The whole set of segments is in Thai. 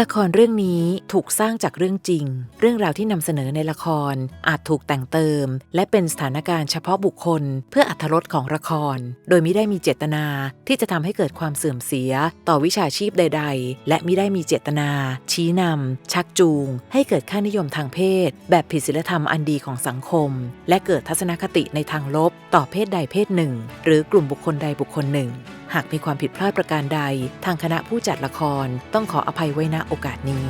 ละครเรื่องนี้ถูกสร้างจากเรื่องจริง เรื่องราวที่นำเสนอในละครอาจถูกแต่งเติม และเป็นสถานการณ์เฉพาะบุคคล เพื่ออัธรสของละคร โดยไม่ได้มีเจตนาที่จะทำให้เกิดความเสื่อมเสีย ต่อวิชาชีพใด ๆ และไม่ได้มีเจตนา ชี้นำชักจูง ให้เกิดค่านิยมทางเพศ แบบผิดศีลธรรมอันดีของสังคม และเกิดทัศนคติในทางลบ ต่อเพศใดเพศหนึ่ง หรือกลุ่มบุคคลใดบุคคลหนึ่ง หากมีความผิดพลาดประการใด ทางคณะผู้จัดละครต้องขออภัยไว้ณโอกาสนี้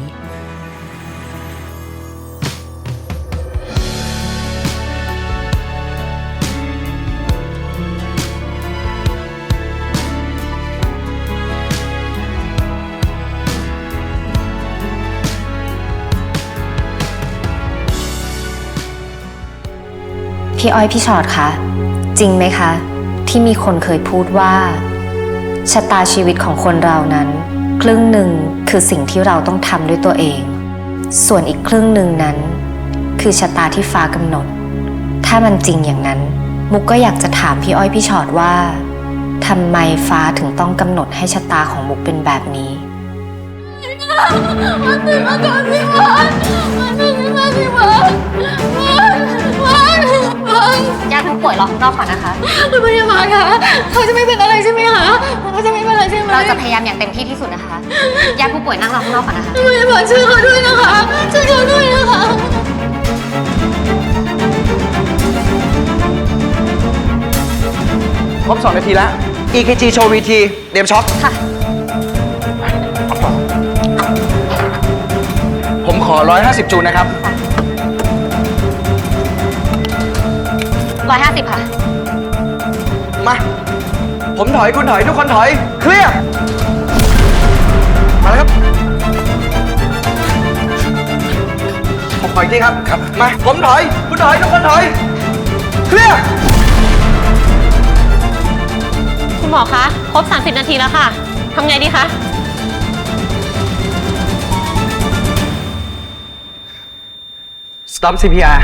พี่อ้อยพี่ชอดคะจริงไหมคะ ที่มีคนเคยพูดว่า ชะตาชีวิตของคนเรานั้น ครึ่งหนึ่งคือสิ่งที่เราต้องทำด้วยตัวเอง ส่วนอีกครึ่งหนึ่งนั้น คือชะตาที่ฟ้ากำหนด ถ้ามันจริงอย่างนั้น มุกก็อยากจะถามพี่อ้อยพี่ชอดว่าทำไมฟ้าถึงต้องกำหนดให้ชะตาของมุกเป็นแบบนี้มันตื่นมาก่อนสิมันมันตื่นมาสิมัน ญาติผู้ป่วยรอข้างนอกก่อนนะคะ คุณพยาบาลคะเขาจะไม่เป็นอะไรใช่ไหมคะเขาจะไม่เป็นอะไรใช่ไหมเราจะพยายามอย่างเต็มที่ที่สุดนะคะ ญาติผู้ป่วยนั่งรอข้างนอกก่อนนะคะ คุณพยาบาลช่วยเขาด้วยนะคะช่วยเขาด้วยนะคะครบ2นาทีแล้ว EKG โชว์ VT เตรียมช็อคค่ะ ผมขอ 150 จูนนะครับ ร้อยห้าสิบค่ะ มา ผมถอยคุณถอยทุกคนถอย เคลียร์ มาแล้วครับ ผมขออีกทีครับ ครับ มา ผมถอย คุณถอยทุกคนถอย เคลียร์ คุณหมอคะ ครบ 30 นาทีแล้วค่ะ ทำไงดีคะ Stop CPR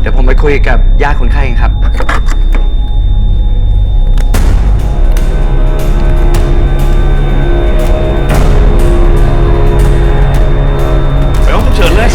เดี๋ยวผมไปคุยกับญาติคนไข้เองครับ ไปห้องฉุกเฉินเลย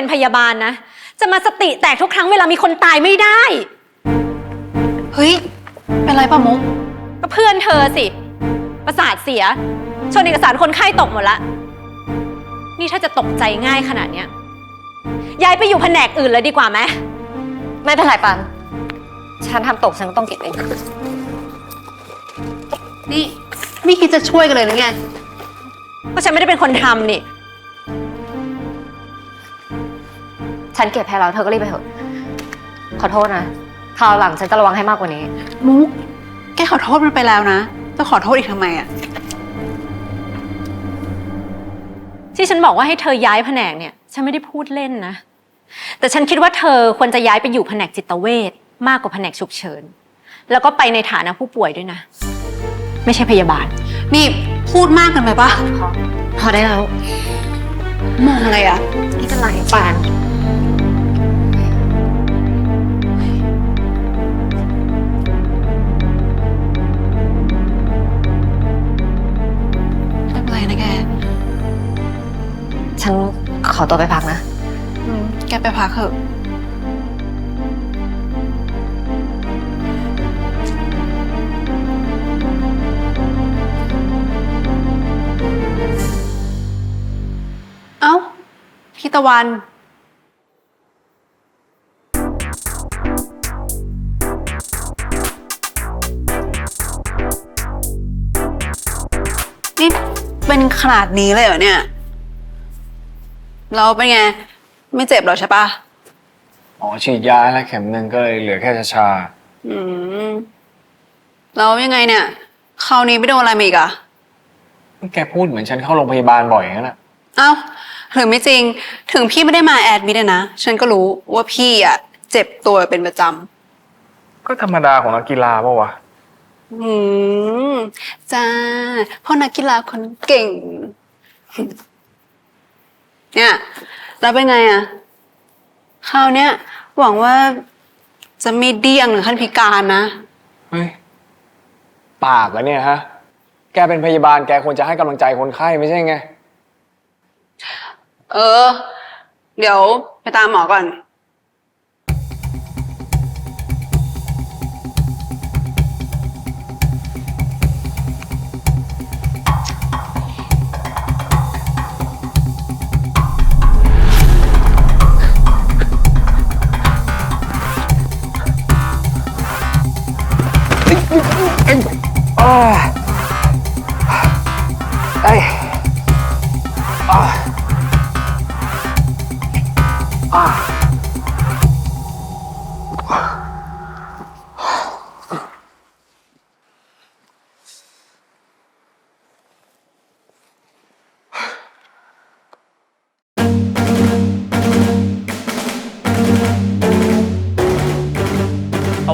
เธอเป็นพยาบาลนะ จะมาสติแตกทุกครั้งเวลามีคนตายไม่ได้ เฮ้ย เป็นไรป่ะมุก ก็เพื่อนเธอสิ ประสาทเสีย ชนเอกสารคนไข้ตกหมดละ นี่ถ้าจะตกใจง่ายขนาดเนี้ยย้ายไปอยู่แผนกอื่นเลยดีกว่าไหม ไม่เป็นไรปัน ฉันทำตกฉันก็ต้องเก็บเอง นี่ ไม่คิดจะช่วยกันเลยหรือไงเพราะฉันไม่ได้เป็นคนทำนี่ ฉันเก็บให้แล้วเธอก็รีบไปเถอะ ขอโทษนะคราวหลังฉันจะระวังให้มากกว่านี้ มุกขอโทษมันไปแล้วนะ จะขอโทษอีกทำไมอะที่ฉันบอกว่าให้เธอย้ายแผนกเนี่ย ฉันไม่ได้พูดเล่นนะ แต่ฉันคิดว่าเธอควรจะย้ายไปอยู่แผนกจิตเวชมากกว่าแผนกฉุกเฉิน แล้วก็ไปในฐานะผู้ป่วยด้วยนะ ไม่ใช่พยาบาล นี่พูดมากเกันไปปะพอได้แล้วมองอะไรอะไม่เป็นไรปาน ตัวไปพักนะ อืมแกไปพักเถอะ เอ้า พี่ตะวัน นี่เป็นขนาดนี้เลยเหรอเนี่ย เราเป็นไง ไม่เจ็บหรอใช่ปะอ๋อฉีดยาแล้วเข็มหนึ่งก็เลยเหลือแค่ชาอืมแล้วยังไงเนี่ยคราวนี้ไม่โดนอะไรมาอีกอะๆแกพูดเหมือนฉันเข้าโรงพยาบาลบ่อยงั้นอะเอ้าหรือไม่จริง ถึงพี่ไม่ได้มาแอดมิดอะนะ ฉันก็รู้ว่าพี่อะเจ็บตัวเป็นประจก็ธรรมดาของนักกีฬาปะวะำอืมจ้าพ่อนักกีฬาคนเก่ง เนี่ยแล้วเป็นไงอะคราวเนี้ยหวังว่าจะไม่เดี้ยงหรือขั้นพิการนะ เฮ้ย ปากอะเนี่ยฮะ แกเป็นพยาบาลแกควรจะให้กำลังใจคนไข้ไม่ใช่ไง เออ เดี๋ยวไปตามหมอก่อน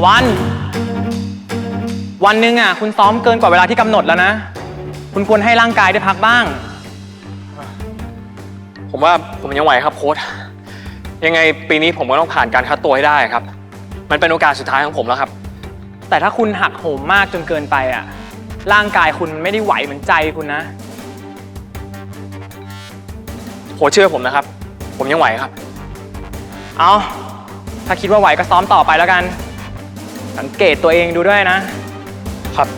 วัน วันหนึ่งอะ คุณซ้อมเกินกว่าเวลาที่กำหนดแล้วนะ คุณควรให้ร่างกายได้พักบ้าง ผมว่าผมยังไหวครับโค้ชยังไงปีนี้ผมก็ต้องผ่านการคัดตัวให้ได้ครับ มันเป็นโอกาสสุดท้ายของผมแล้วครับ แต่ถ้าคุณหักโหมมากจนเกินไปอะ ร่างกายคุณไม่ได้ไหวเหมือนใจคุณนะ โค้ชเชื่อผมนะครับ ผมยังไหวครับ เอาถ้าคิดว่าไหวก็ซ้อมต่อไปแล้วกัน สังเกตตัวเองดูด้วยนะครับ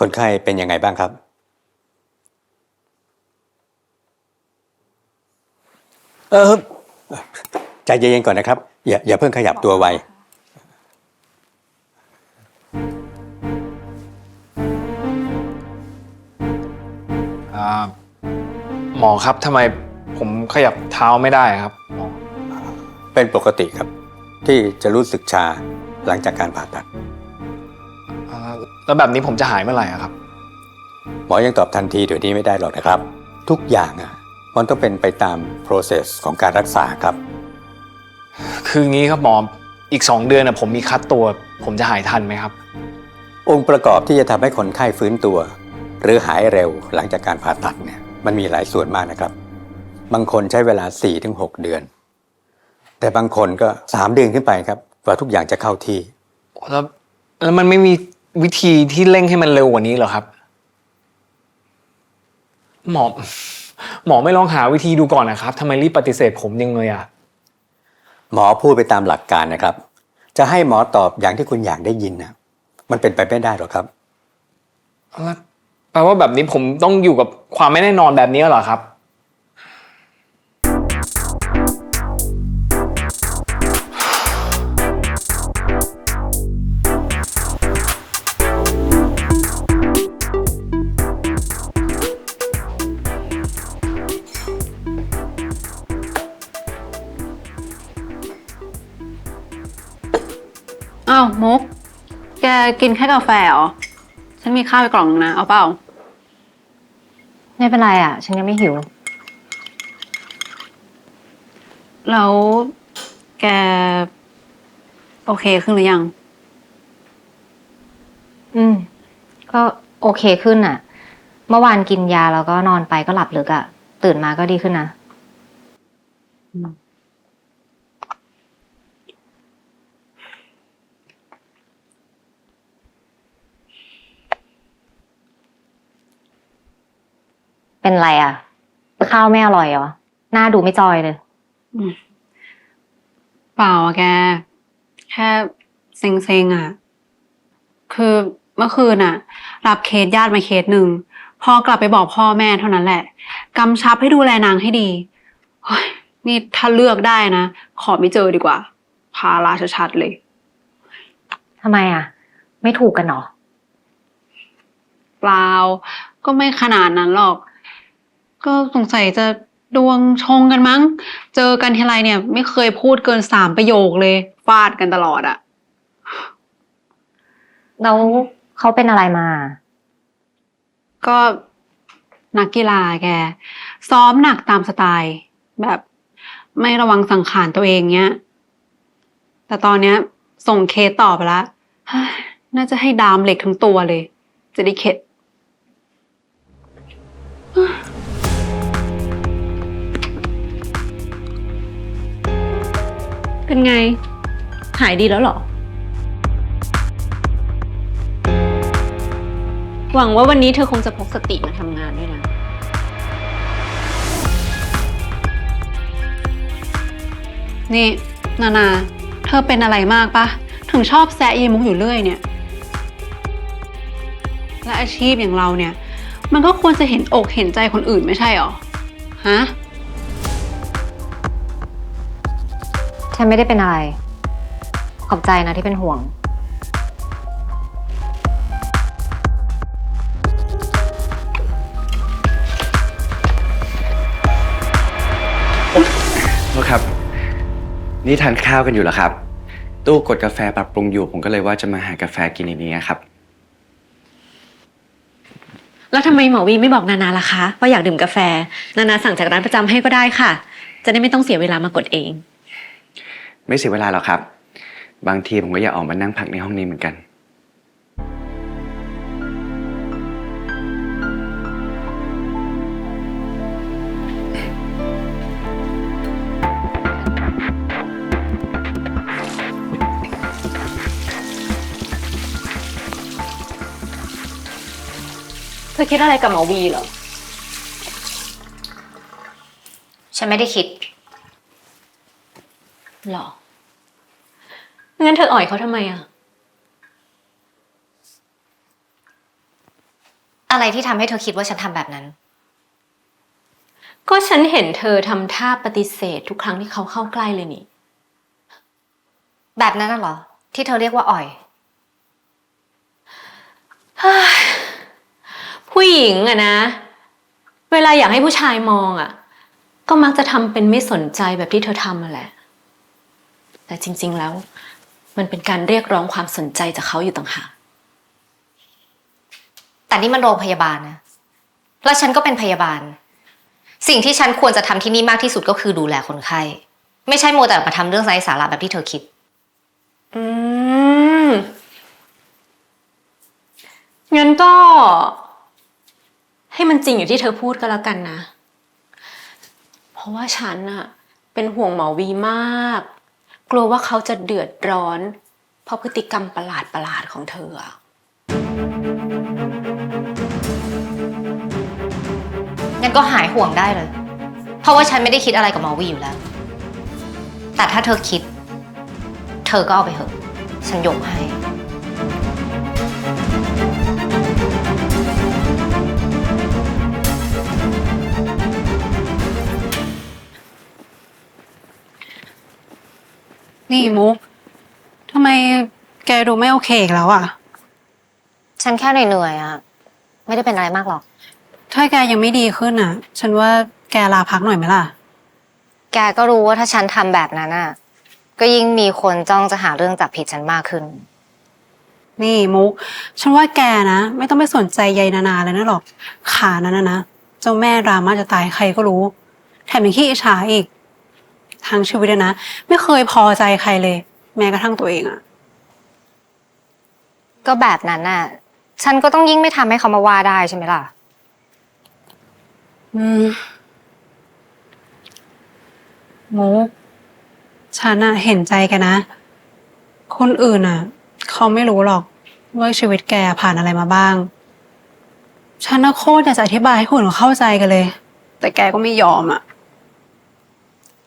คนไข้เป็นยังไงบ้างครับ เออใจเย็นๆก่อนนะครับ อย่าอย่าเพิ่งขยับตัวไวอ่าหมอครับทำไมผมขยับเท้าไม่ได้ครับหมอเป็นปกติครับ ที่จะรู้สึกชาหลังจากการผ่าตัดอ่า แล้วแบบนี้ผมจะหายเมื่อไหร่อะครับ หมอยังตอบทันทีเดี๋ยวนี้ไม่ได้หรอกนะครับ ทุกอย่างอะมันต้องเป็นไปตาม process ของการรักษาครับ คืองี้ครับหมออีกสองเดือนนะผมมีคัดตัว ผมจะหายทันไหมครับ องค์ประกอบที่จะทำให้คนไข้ฟื้นตัว หรือหายเร็วหลังจากการผ่าตัดเนี่ยมันมีหลายส่วนมากนะครับ บางคนใช้เวลา 4-6 เดือน แต่บางคนก็ 3 เดือนขึ้นไปครับกว่าทุกอย่างจะเข้าที่ แล้วแล้วมันไม่มี วิธีที่เร่งให้มันเร็วกว่านี้เหรอครับ หมอ หมอไม่ลองหาวิธีดูก่อนนะครับทำไมรีบปฏิเสธผมยังเลยอะ หมอพูดไปตามหลักการนะครับ จะให้หมอตอบอย่างที่คุณอยากได้ยินนะมันเป็นไปไม่ได้หรอกครับแล้วแปลว่าแบบนี้ผมต้องอยู่กับความไม่แน่นอนแบบนี้เหรอครับาวมุก แกกินแค่กาแฟเหรอ ฉันมีข้าวไปกล่องนึงนะ เอาเปล่า ไม่เป็นไรอะ ฉันยังไม่หิว แล้วแก โอเคขึ้นหรือยัง อืม ก็โอเคขึ้นอะ เมื่อวานกินยาแล้วก็นอนไปก็หลับลึกอะ ตื่นมาก็ดีขึ้นนะ เป็นไรอะ ข้าวไม่อร่อยเหรอ หน้าดูไม่จอยเลย เปล่าอะแก แค่เซ็งๆอะคือเมื่อคืนอะรับเคสญาติมาเคสหนึ่ง พอกลับไปบอกพ่อแม่เท่านั้นแหละกำชับให้ดูแลนางให้ดีเฮ้ยนี่ถ้าเลือกได้นะ ขอไม่เจอดีกว่า พาลาชัดๆเลย ทำไมอะ ไม่ถูกกันเหรอ เปล่า ก็ไม่ขนาดนั้นหรอก ก็สงสัยจะดวงชงกันมั้ง เจอกันทีไรเนี่ย ไม่เคยพูดเกินสามประโยคเลย ฟาดกันตลอดอะแล้วเขาเป็นอะไรมา ก็นักกีฬาแก ซ้อมหนักตามสไตล์ แบบไม่ระวังสังขารตัวเองเนี้ย แต่ตอนเนี้ย ส่งเคสต่อไปแล้วเฮ้ยน่าจะให้ดามเหล็กทั้งตัวเลย จะได้เข็ด เป็นไงหายดีแล้วเหรอ หวังว่าวันนี้เธอคงจะพกสติมาทำงานด้วยนะ นี่ นานา เธอเป็นอะไรมากปะ ถึงชอบแซะยีมุกอยู่เรื่อยเนี่ย และอาชีพอย่างเราเนี่ย มันก็ควรจะเห็นอกเห็นใจคนอื่นไม่ใช่หรอ ฮะ ฉันไม่ได้เป็นอะไร ขอบใจนะที่เป็นห่วง โทษครับ นี่ทานข้าวกันอยู่เหรอครับ ตู้กดกาแฟปรับปรุงอยู่ ผมก็เลยว่าจะมาหากาแฟกินในนี้ครับ แล้วทำไมหมอวีไม่บอกนานาล่ะคะ ว่าอยากดื่มกาแฟ นานาสั่งจากร้านประจำให้ก็ได้ค่ะ จะได้ไม่ต้องเสียเวลามากดเอง ไม่เสียเวลาหรอกครับ บางทีผมก็อยากออกมานั่งพักในห้องนี้เหมือนกัน เธอคิดอะไรกับหมอวีเหรอ ฉันไม่ได้คิดหรอ งั้นเธออ่อยเขาทำไมอะ อะไรที่ทำให้เธอคิดว่าฉันทำแบบนั้น ก็ฉันเห็นเธอทำท่าปฏิเสธทุกครั้งที่เขาเข้าใกล้เลยนี่ แบบนั้นน่ะเหรอ ที่เธอเรียกว่าอ่อย ผู้หญิงอะนะ เวลาอยากให้ผู้ชายมองอะก็มักจะทำเป็นไม่สนใจแบบที่เธอทำมาแหละ แต่จริง ๆ แล้ว มันเป็นการเรียกร้องความสนใจจากเขาอยู่ต่างหากแต่นี่มันโรงพยาบาลนะ แล้วฉันก็เป็นพยาบาล สิ่งที่ฉันควรจะทำที่นี่มากที่สุดก็คือดูแลคนไข้ ไม่ใช่โมวแต่มาทำเรื่องไร้สาระแบบที่เธอคิด อืม งั้นก็ ให้มันจริงอย่างที่เธอพูดก็แล้วกันนะ เพราะว่าฉันอะเป็นห่วงหมอวีมาก กลัวว่าเขาจะเดือดร้อน เพราะพฤติกรรมประหลาดประหลาดของเธองั้นก็หายห่วงได้เลย เพราะว่าฉันไม่ได้คิดอะไรกับหมอวีอยู่แล้ว แต่ถ้าเธอคิด เธอก็เอาไปเถอะ ฉันยกให้ นี่มุกทำไมแกดูไม่โอเคอีกแล้วอะ ฉันแค่เหนื่อยๆอะไม่ได้เป็นอะไรมากหรอก ถ้าแกยังไม่ดีขึ้นอะ ฉันว่าแกลาพักหน่อยไหมล่ะ แกก็รู้ว่าถ้าฉันทำแบบนั้นอะก็ยิ่งมีคนจ้องจะหาเรื่องจับผิดฉันมากขึ้น นี่มุก ฉันว่าแกนะ ไม่ต้องไปสนใจใยนานาเลยนะหรอกขานั้นนะนะเจ้าแม่ดราม่าจะตายใครก็รู้ แถมยังขี้อิจฉาอีก ทางชีวิตอะนะ ไม่เคยพอใจใครเลย แม้กระทั่งตัวเองอะก็แบบนั้นน่ะ ฉันก็ต้องยิ่งไม่ทำให้เขามาว่าได้ใช่ไหมล่ะ อืมมุกฉันอะเห็นใจแกนะ คนอื่นอะเขาไม่รู้หรอกว่าชีวิตแกผ่านอะไรมาบ้าง ฉันน่ะโคตรอยากจะอธิบายให้คนอื่นเข้าใจกันเลย แต่แกก็ไม่ยอมอะ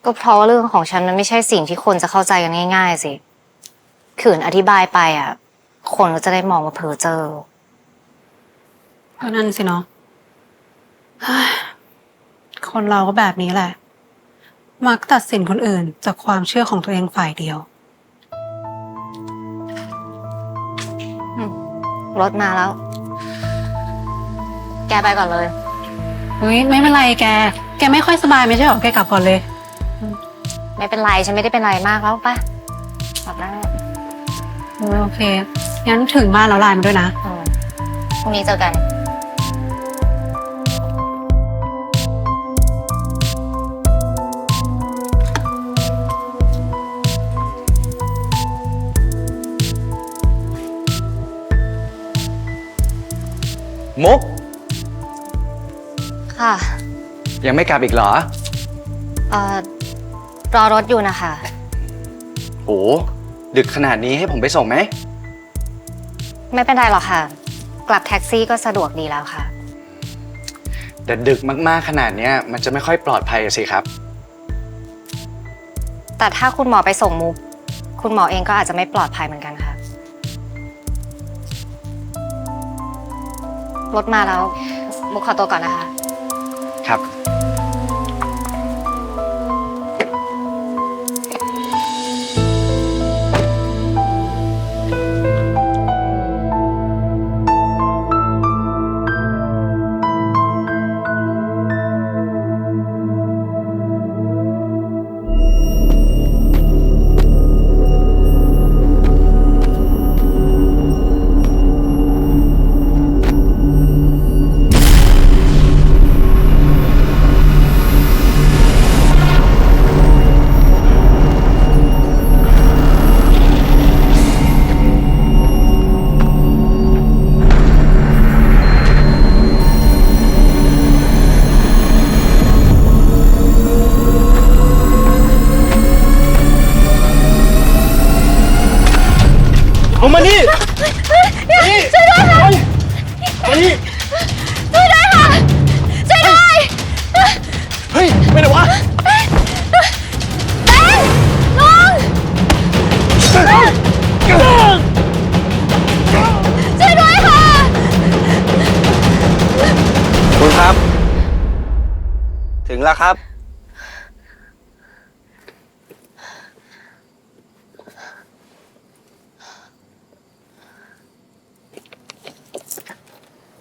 ก็เพราะว่าเรื่องของฉันมันไม่ใช่สิ่งที่คนจะเข้าใจกันง่าย ๆ สิขืนอธิบายไปอะ คนก็จะได้มองว่าเพ้อเจ้อก็นั่นสิเนาะเฮ้ยคนเราก็แบบนี้แหละ มักตัดสินคนอื่นจากความเชื่อของตัวเองฝ่ายเดียว รถมาแล้ว แกไปก่อนเลย เฮ้ยไม่เป็นไรแก แกไม่ค่อยสบายไม่ใช่หรอ แกกลับก่อนเลย ไม่เป็นไร ฉันไม่ได้เป็นไรมากแล้วปะกลับได้แล้วเออโอเค งั้นถึงบ้านแล้วไลน์มาด้วยนะอืมพรุ่งนี้เจอกัน มุก ค่ะ ยังไม่กลับอีกเหรอ เอ่อ รอรถอยู่นะคะ โห ดึกขนาดนี้ให้ผมไปส่งไหม ไม่เป็นไรหรอกค่ะ กลับแท็กซี่ก็สะดวกดีแล้วค่ะ แต่ดึกมากๆขนาดเนี้ยมันจะไม่ค่อยปลอดภัยอะสิครับ แต่ถ้าคุณหมอไปส่งมุก คุณหมอเองก็อาจจะไม่ปลอดภัยเหมือนกันค่ะ รถมาแล้ว มุกขอตัวก่อนนะคะ ครับ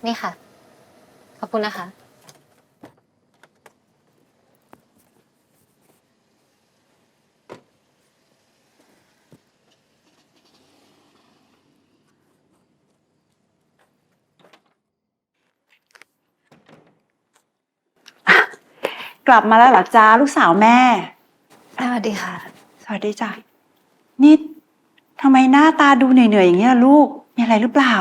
นี่ค่ะ ขอบคุณนะคะ กลับมาแล้วเหรอจ้าลูกสาวแม่ สวัสดีค่ะ สวัสดีจ้ะนี่ทำไมหน้าตาดูเหนื่อยๆอย่างนี้ล่ะลูก มีอะไรหรือเปล่า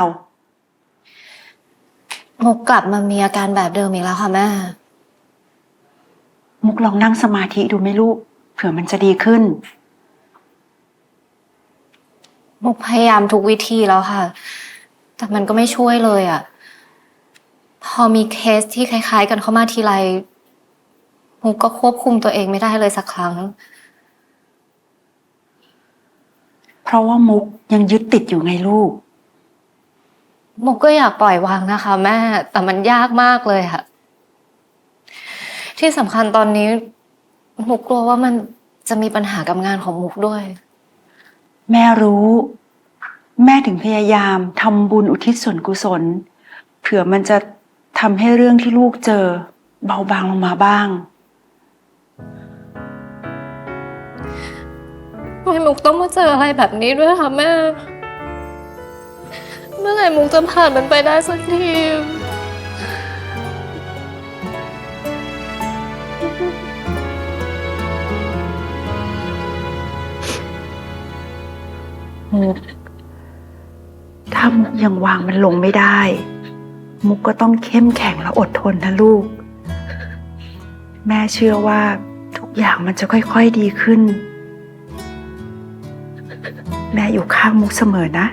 มุกกลับมามีอาการแบบเดิมอีกแล้วค่ะแม่ มุกลองนั่งสมาธิดูไหมลูก เผื่อมันจะดีขึ้น มุกพยายามทุกวิธีแล้วค่ะแแต่มันก็ไม่ช่วยเลยอะพอมีเคสที่คล้าย ๆ กันเข้ามาทีไร มุกก็ควบคุมตัวเองไม่ได้เลยสักครั้ง เพราะว่ามุกยังยึดติดอยู่ไงลูก มุกก็อยากปล่อยวางนะคะแม่ แต่มันยากมากเลยค่ะ ที่สำคัญตอนนี้ มุกกลัวว่ามันจะมีปัญหากับงานของมุกด้วย แม่รู้ แม่ถึงพยายามทำบุญอุทิศส่วนกุศล เผื่อมันจะทำให้เรื่องที่ลูกเจอ เบาบางลงมาบ้าง ทำไมมุกต้องมาเจออะไรแบบนี้ด้วยคะแม่ เมื่อไหร่มุกจะผ่านมันไปได้สักทีมุกถ้ามุกยังวางมันลงไม่ได้ มุกก็ต้องเข้มแข็งและอดทนนะลูก แม่เชื่อว่าทุกอย่างมันจะค่อย ๆดีขึ้น แม่อยู่ข้างมุกเสมอนะ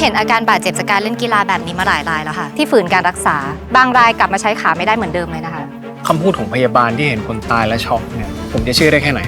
เห็นอาการบาดเจ็บจากการเล่นกีฬาแบบนี้มาหลายรายแล้วค่ะ ที่ฝืนการรักษา บางรายกลับมาใช้ขาไม่ได้เหมือนเดิมเลยนะคะ คำพูดของพยาบาลที่เห็นคนตายและช็อกเนี่ย ผมจะเชื่อได้แค่ไหน